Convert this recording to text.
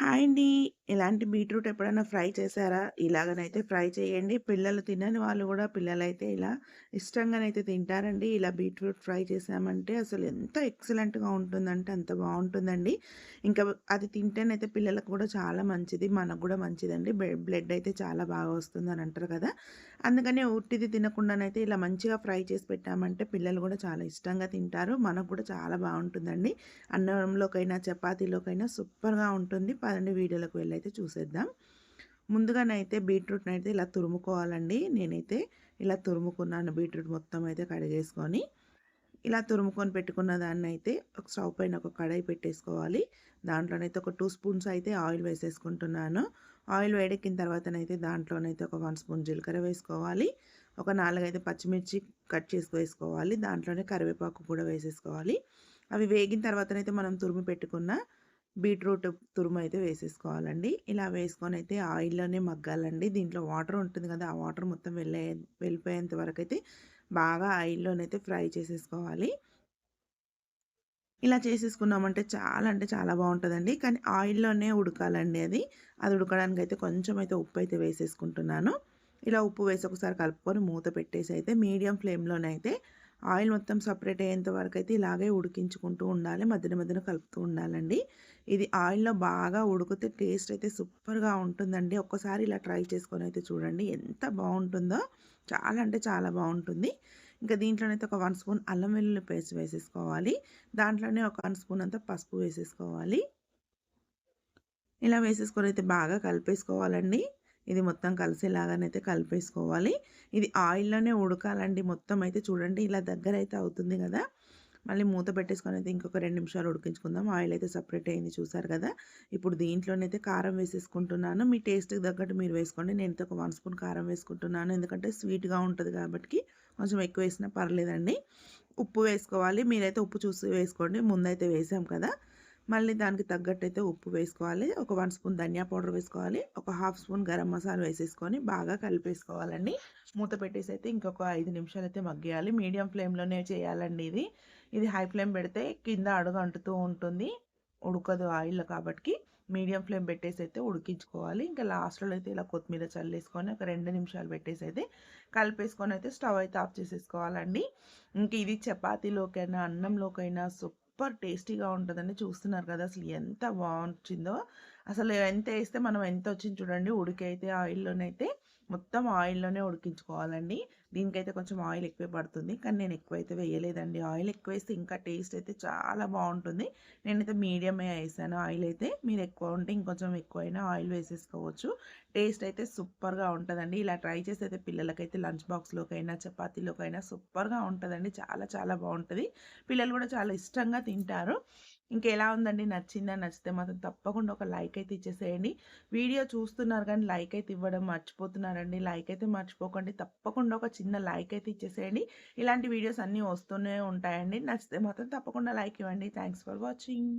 Hi అండి. ఇలాంటి beetroot ఎప్పుడైనా ఫ్రై చేశారా? ఇలాగనైతే ఫ్రై చేయండి. పిల్లలు తినని వాళ్ళు కూడా పిల్లలైతే ఇలా ఇష్టంగానైతే తింటారండి. ఇలా బీట్రూట్ ఫ్రై చేశామంటే అసలు ఎంత ఎక్సలెంట్‌గా ఉంటుందంటే అంత బాగుంటుందండి ఇంకా అది తింటేనైతే పిల్లలకు కూడా చాలా మంచిది. మనకు కూడా మంచిదండి. బ్లడ్ అయితే చాలా బాగా వస్తుందని అంటారు కదా! అందుకని ఉట్టిది తినకుండానైతే ఇలా మంచిగా ఫ్రై చేసి పెట్టామంటే పిల్లలు కూడా చాలా ఇష్టంగా తింటారు. మనకు కూడా చాలా బాగుంటుందండి అన్నంలోకైనా, చపాతీలోకైనా సూపర్‌గా ఉంటుంది. పదండి వీడియోలోకి అయితే చూసేద్దాం. ముందుగానైతే బీట్రూట్ని అయితే ఇలా తురుముకోవాలండి. నేనైతే ఇలా తురుముకున్నాను బీట్రూట్ మొత్తం అయితే కడిగేసుకొని. ఇలా తురుముకొని పెట్టుకున్న దాన్ని అయితే ఒక స్టవ్ పైన ఒక కడాయి పెట్టేసుకోవాలి. దాంట్లోనైతే ఒక టూ స్పూన్స్ అయితే ఆయిల్ వేసేసుకుంటున్నాను. ఆయిల్ వేడెక్కిన తర్వాతనైతే దాంట్లోనైతే ఒక వన్ స్పూన్ జీలకర్ర వేసుకోవాలి. ఒక 4, 5 పచ్చిమిర్చి కట్ చేసి వేసుకోవాలి. దాంట్లోనే కరివేపాకు కూడా వేసేసుకోవాలి. అవి వేగిన తర్వాతనైతే మనం తురుము పెట్టుకున్న బీట్రూట్ తురుము అయితే వేసేసుకోవాలండి. ఇలా వేసుకొని అయితే ఆయిల్‌లోనే మగ్గాలండి. దీంట్లో వాటర్ ఉంటుంది కదా! ఆ వాటర్ మొత్తం వెళ్ళే వెళ్ళిపోయేంత వరకైతే బాగా ఆయిల్‌లోనైతే ఫ్రై చేసేసుకోవాలి. ఇలా చేసేసుకున్నామంటే చాలా అంటే చాలా బాగుంటుందండి కానీ ఆయిల్‌లోనే ఉడకాలండి అది. అది ఉడకడానికైతే కొంచెం అయితే ఉప్పు అయితే వేసేసుకుంటున్నాను. ఇలా ఉప్పు వేసి ఒకసారి కలుపుకొని మూత పెట్టేసి అయితే మీడియం ఫ్లేమ్‌లోనైతే ఆయిల్ మొత్తం సపరేట్ అయ్యేంత అయితే ఇలాగే ఉడికించుకుంటూ ఉండాలి. మధ్యన మధ్యన కలుపుతూ ఉండాలండి. ఇది ఆయిల్‌లో బాగా ఉడికితే టేస్ట్ అయితే సూపర్‌గా ఉంటుందండి. ఒక్కసారి ఇలా ట్రై చేసుకొని అయితే చూడండి. ఎంత బాగుంటుందో చాలా అంటే చాలా బాగుంటుంది ఇంకా దీంట్లోనైతే ఒక వన్ స్పూన్ అల్లం వెల్లుల్లి పేస్ట్ వేసేసుకోవాలి. దాంట్లోనే ఒక వన్ స్పూన్ అంతా పసుపు వేసేసుకోవాలి. ఇలా వేసేసుకొని అయితే బాగా కలిపేసుకోవాలండి. ఇది మొత్తం కలిసేలాగానైతే కలిపేసుకోవాలి. ఇది ఆయిల్‌లోనే ఉడకాలండి మొత్తం అయితే చూడండి ఇలా దగ్గర అయితే అవుతుంది కదా మళ్ళీ మూత పెట్టేసుకొని అయితే ఇంకొక రెండు నిమిషాలు ఉడికించుకుందాం. ఆయిల్ అయితే సపరేట్ అయింది చూసారు కదా! ఇప్పుడు దీంట్లోనైతే కారం వేసేసుకుంటున్నాను. మీ టేస్ట్‌కి తగ్గట్టు మీరు వేసుకోండి. నేనైతే ఒక వన్ స్పూన్ కారం వేసుకుంటున్నాను. ఎందుకంటే స్వీట్‌గా ఉంటుంది కాబట్టి కొంచెం ఎక్కువ వేసినా పర్లేదండి. ఉప్పు వేసుకోవాలి. మీరైతే ఉప్పు చూసి వేసుకోండి. ముందైతే వేసాం కదా! మళ్ళీ దానికి తగ్గట్టయితే ఉప్పు వేసుకోవాలి. ఒక వన్ స్పూన్ ధనియా పౌడర్ వేసుకోవాలి. ఒక హాఫ్ స్పూన్ గరం మసాలా వేసేసుకొని బాగా కలిపేసుకోవాలండి. మూత పెట్టేసి అయితే ఇంకొక ఐదు నిమిషాలు అయితే మగ్గేయాలి మీడియం ఫ్లేమ్‌లోనే చేయాలండి ఇది. ఇది హై ఫ్లేమ్ పెడితే కింద అడుగు అంటుతూ ఉంటుంది. ఉడకదు ఆయిల్ కాబట్టి మీడియం ఫ్లేమ్ పెట్టేసి అయితే ఉడికించుకోవాలి. ఇంకా లాస్ట్‌లో అయితే ఇలా కొత్తిమీర చల్లేసుకొని ఒక రెండు నిమిషాలు పెట్టేసి అయితే కలిపేసుకొని అయితే స్టవ్ అయితే ఆఫ్ చేసేసుకోవాలండి. ఇంక ఇది చపాతీలోకైనా, అన్నంలోకైనా సూపర్ టేస్టీగా ఉంటుందండి చూస్తున్నారు కదా! అసలు ఎంత బాగొచ్చిందో. అసలు ఎంత వేస్తే మనం ఎంత వచ్చింది చూడండి. ఉడికైతే ఆయిల్‌లోనైతే మొత్తం ఆయిల్‌లోనే ఉడికించుకోవాలండి. దీనికైతే కొంచెం ఆయిల్ ఎక్కువే పడుతుంది. కానీ నేను ఎక్కువైతే వేయలేదండి. ఆయిల్ ఎక్కువ వేస్తే ఇంకా టేస్ట్ అయితే చాలా బాగుంటుంది నేనైతే మీడియమే వేసాను ఆయిల్ అయితే. మీరు ఎక్కువ ఉంటే ఇంకొంచెం ఎక్కువైనా ఆయిల్ వేసేసుకోవచ్చు. టేస్ట్ అయితే సూపర్‌గా ఉంటుందండి ఇలా ట్రై చేసి అయితే పిల్లలకైతే లంచ్ బాక్స్‌లోకైనా, చపాతీలోకైనా సూపర్‌గా ఉంటుందండి చాలా చాలా బాగుంటుంది పిల్లలు కూడా చాలా ఇష్టంగా తింటారు. ఇంకెలా ఉందండి? నచ్చిందా? నచ్చితే మాత్రం తప్పకుండా ఒక లైక్ అయితే ఇచ్చేసేయండి. వీడియో చూస్తున్నారు కానీ లైక్ అయితే ఇవ్వడం మర్చిపోతున్నారండి. లైక్ అయితే మర్చిపోకండి. తప్పకుండా ఒక చిన్న లైక్ అయితే ఇచ్చేసేయండి. ఇలాంటి వీడియోస్ అన్నీ వస్తూనే ఉంటాయండి. నచ్చితే మాత్రం తప్పకుండా లైక్ ఇవ్వండి. Thanks for watching.